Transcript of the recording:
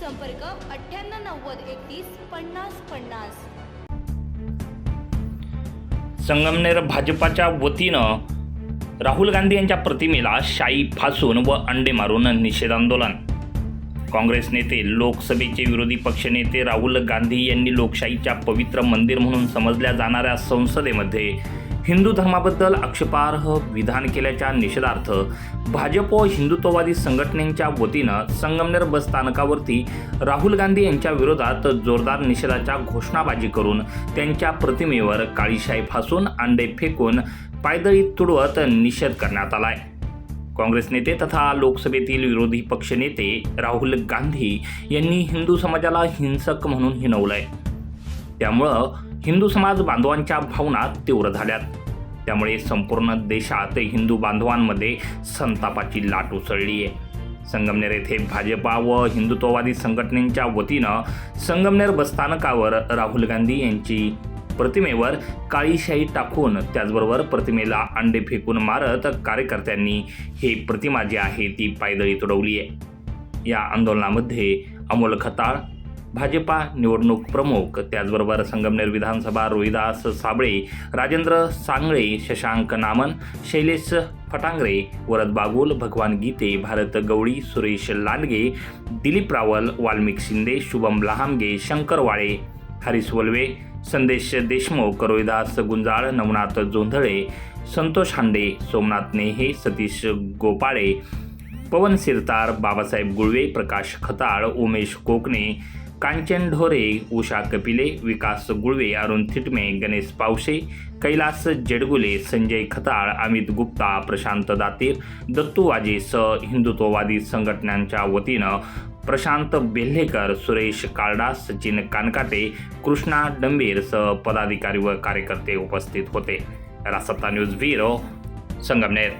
संपर्क अठ्ठ्याण्णव नव्वद एकतीस पन्नास पन्नास. संगमनेर भाजपाच्या वतीनं राहुल गांधी यांच्या प्रतिमेला शाई फासून व अंडे मारून निषेध आंदोलन. काँग्रेस नेते लोकसभेचे विरोधी पक्षनेते राहुल गांधी यांनी लोकशाहीच्या पवित्र मंदिर म्हणून समजल्या जाणाऱ्या संसदेमध्ये हिंदू धर्माबद्दल आक्षेपार्ह विधान केल्याच्या निषेधार्थ भाजप व हिंदुत्ववादी संघटनेच्या वतीनं संगमनेर बस स्थानकावरती राहुल गांधी यांच्या विरोधात जोरदार निषेधाच्या घोषणाबाजी करून त्यांच्या प्रतिमेवर काळीशाही फासून अंडे फेकून पायदळी तुडवत निषेध करण्यात आलाय. काँग्रेस नेते तथा लोकसभेतील विरोधी पक्षनेते राहुल गांधी यांनी हिंदू समाजाला हिंसक म्हणून हिनवलंय त्यामुळं हिंदू समाज बांधवांच्या भावना तीव्र झाल्यात. त्यामुळे संपूर्ण देशात हिंदू बांधवांमध्ये संतापाची लाट उसळली आहे. संगमनेर येथे भाजपा व हिंदुत्ववादी संघटनेच्या वतीनं संगमनेर बसस्थानकावर राहुल गांधी यांची प्रतिमेवर काळीशाही टाकून त्याचबरोबर प्रतिमेला अंडे फेकून मारत कार्यकर्त्यांनी ही प्रतिमा जी आहे ती पायदळी तुडवली आहे. या आंदोलनामध्ये अमोल खताळ भाजपा निवडणूक प्रमुख त्याचबरोबर संगमनेर विधानसभा रोहिदास साबळे राजेंद्र सांगळे शशांक नामन शैलेश फटांगरे वरद बागुल भगवान गीते भारत गवळी सुरेश लांडगे दिलीप रावल वाल्मिक शिंदे शुभम लहामगे शंकर वाळे हरीश वल्वे संदेश देशमुख रोहिदास गुंजाळ नवनाथ जोंधळे संतोष हांडे सोमनाथ नेहे सतीश गोपाळे पवन सिरतार बाबासाहेब गुळवे प्रकाश खताळ उमेश कोकणे कांचन ढोरे उषा कपिले विकास गुळवे अरुण थिटमे गणेश पावशे कैलास जेडगुले संजय खताळ अमित गुप्ता प्रशांत दातीर दत्तूवाजे स हिंदुत्ववादी संघटनांच्या वतीनं प्रशांत बेल्हेकर सुरेश काळडा सचिन कानकाटे कृष्णा डंबीर सह पदाधिकारी व कार्यकर्ते उपस्थित होते. रासत्ता न्यूज ब्युरो संगमनेर.